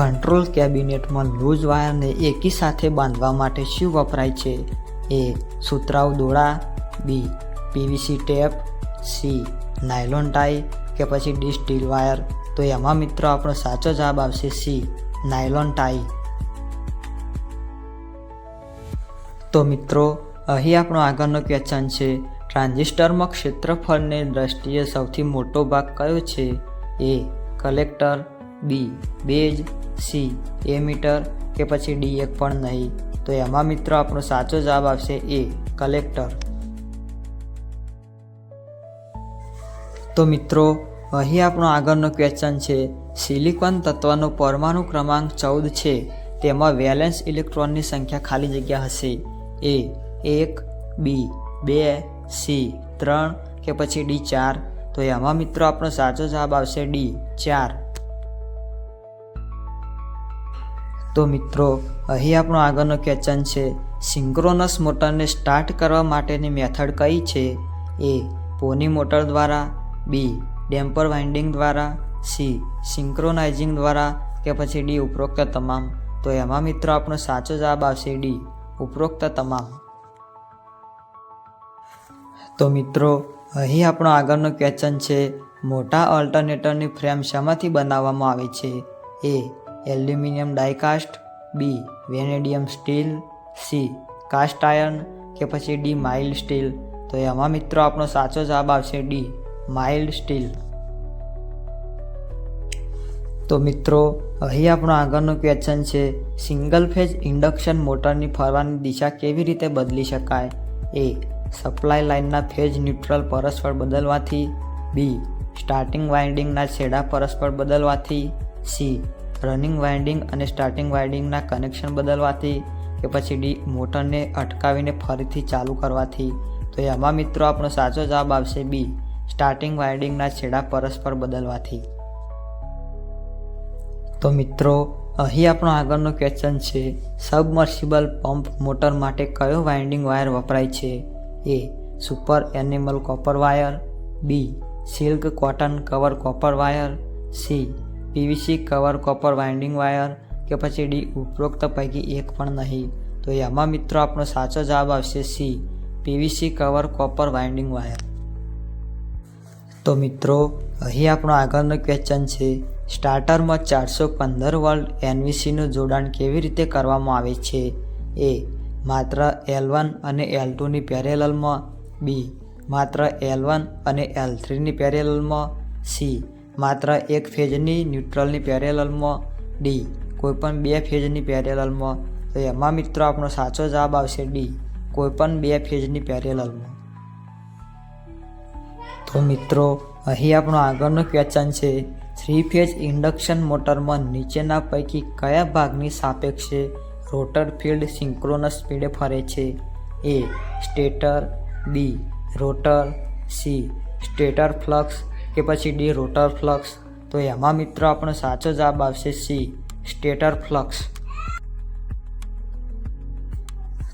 Control કેબિનેટમાં loose વાયરને એકી સાથે બાંધવા માટે શું વપરાય છે? એ. સુતરાઉ દોડા. B. PVC tape. C. Nylon tie કે પછી ડી. Steel wire. તો એમાં મિત્રો આપણો સાચો જવાબ આવશે સી. Nylon tie. તો મિત્રો, અહીં આપણો આગળનો ક્વેશ્ચન છે, ટ્રાન્ઝિસ્ટરમાં ક્ષેત્રફળની દ્રષ્ટિએ સૌથી મોટો ભાગ કયો છે? A. Collector. B badge C ammeter કે પછી ડી એક પણ નહીં. તો એમાં મિત્રો આપણો સાચો જવાબ આવશે એ કલેક્ટર. તો મિત્રો, અહીં આપણો આગળનો ક્વેશ્ચન છે સિલિકોન તત્વનો પરમાણુ ક્રમાંક ચૌદ છે, તેમાં વેલેન્સ ઇલેક્ટ્રોનની સંખ્યા ખાલી જગ્યા હશે. એ એક બી બે સી ત્રણ કે પછી ડી ચાર. તો એમાં મિત્રો આપણો સાચો જવાબ આવશે ડી ચાર. તો મિત્રો, અહીં આપણો આગળનો ક્વેશ્ચન છે સિંક્રોનસ મોટરને સ્ટાર્ટ કરવા માટેની મેથડ કઈ છે? એ પોની મોટર દ્વારા બી ડેમ્પર વાઇન્ડિંગ દ્વારા સી સિંક્રોનાઇઝિંગ દ્વારા કે પછી ડી ઉપરોક્ત તમામ? તો એમાં મિત્રો આપણો સાચો જવાબ આવશે ડી ઉપરોક્ત તમામ. તો મિત્રો, અહીં આપણો આગળનો ક્વેશ્ચન છે, મોટા ઓલ્ટરનેટરની ફ્રેમ શેમાંથી બનાવવામાં આવે છે? A aluminium diecast, B, vanadium steel, C, cast iron કે પછી ડી, માઇલ્ડ સ્ટીલ. તો એમાં મિત્રો આપણો સાચો જવાબ આવશે ડી, માઇલ્ડ સ્ટીલ. તો મિત્રો, અહીં આપણો આગળનો ક્વેશ્ચન છે સિંગલ ફેઝ ઇન્ડક્શન મોટરની ફરવાની દિશા કેવી રીતે બદલી શકાય? એ સપ્લાય લાઇનના ફેઝ ન્યુટ્રલ પરસ્પર બદલવાથી. બી સ્ટાર્ટિંગ વાઇન્ડિંગના છેડા પરસ્પર બદલવાથી. સી રનિંગ વાઇન્ડિંગ અને સ્ટાર્ટિંગ વાઇન્ડિંગના કનેક્શન બદલવાથી કે પછી ડી મોટરને અટકાવીને ફરીથી ચાલુ કરવાથી. તો એમાં મિત્રો આપણો સાચો જવાબ આવશે બી સ્ટાર્ટિંગ વાઇન્ડિંગના છેડા પરસ્પર બદલવાથી. તો મિત્રો, અહીં આપણો આગળનો ક્વેશ્ચન છે સબમર્સિબલ પંપ મોટર માટે કયો વાઇન્ડિંગ વાયર વપરાય છે? A super enamel copper wire B silk cotton cover copper wire C PVC cover, copper, winding wire કે પછી ડી ઉપરોક્ત પૈકી એક પણ નહીં. તો એમાં મિત્રો આપણો સાચો જવાબ આવશે C, PVC cover, copper, winding wire. તો મિત્રો, અહીં આપણો આગળનો ક્વેશ્ચન છે સ્ટાર્ટરમાં ચારસો પંદર વોલ્ટ એનવીસીનું જોડાણ કેવી રીતે કરવામાં આવે છે? એ, માત્ર એલ વન અને એલ ટુની પેરેલલમાં બી, માત્ર એલ વન અને એલ થ્રીની પેરેલલમાં સી માત્ર એક ફેઝની ન્યુટ્રલની પેરેલલમાં ડી કોઈપણ બે ફેઝની પેરેલલમાં તો એમાં મિત્રો આપણો સાચો જવાબ આવશે ડી કોઈપણ બે ફેઝની પેરેલલમાં તો મિત્રો, અહીં આપણો આગળનો ક્વેશ્ચન છે થ્રી ફેઝ ઇન્ડક્શન મોટરમાં નીચેના પૈકી કયા ભાગની સાપેક્ષે રોટર ફિલ્ડ સિંક્રોનસ સ્પીડે ફરે છે? A stator B rotor C stator flux કે પછી ડી રોટર ફ્લક્સ. તો એમાં મિત્રો આપણો સાચો જવાબ આવશે સી, સ્ટેટર ફ્લક્સ.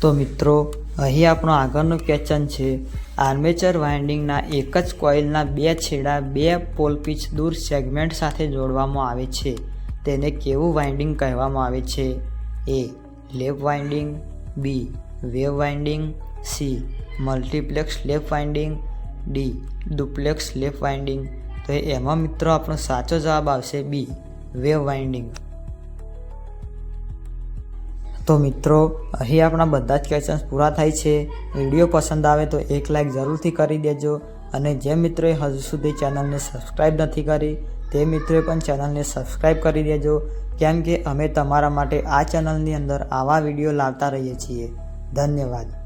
તો મિત્રો, અહીં આપણો આગળનો ક્વેશ્ચન છે આર્મેચર વાઇન્ડિંગના એક જ કોઇલના બે છેડા, બે પોલ પીચ દૂર સેગમેન્ટ સાથે જોડવામાં આવે છે. તેને કેવું વાઇન્ડિંગ કહેવામાં આવે છે? A lap winding B wave winding C multiplex lap winding D duplex lap winding તો એમાં મિત્રો આપણો સાચો જવાબ આવશે બી વેવ વાઇન્ડિંગ તો મિત્રો, અહીં આપણા બધા જ ક્વેશ્ચન્સ પૂરા થાય છે. વીડિયો પસંદ આવે તો એક લાઈક જરૂરથી કરી દેજો. અને જે મિત્રોએ હજુ સુધી ચેનલને સબસ્ક્રાઈબ નથી કરી, તે મિત્રોએ પણ ચેનલને સબસ્ક્રાઈબ કરી દેજો. કેમ કે અમે તમારા માટે આ ચેનલની અંદર આવા વીડિયો લાવતા રહીએ છીએ. ધન્યવાદ.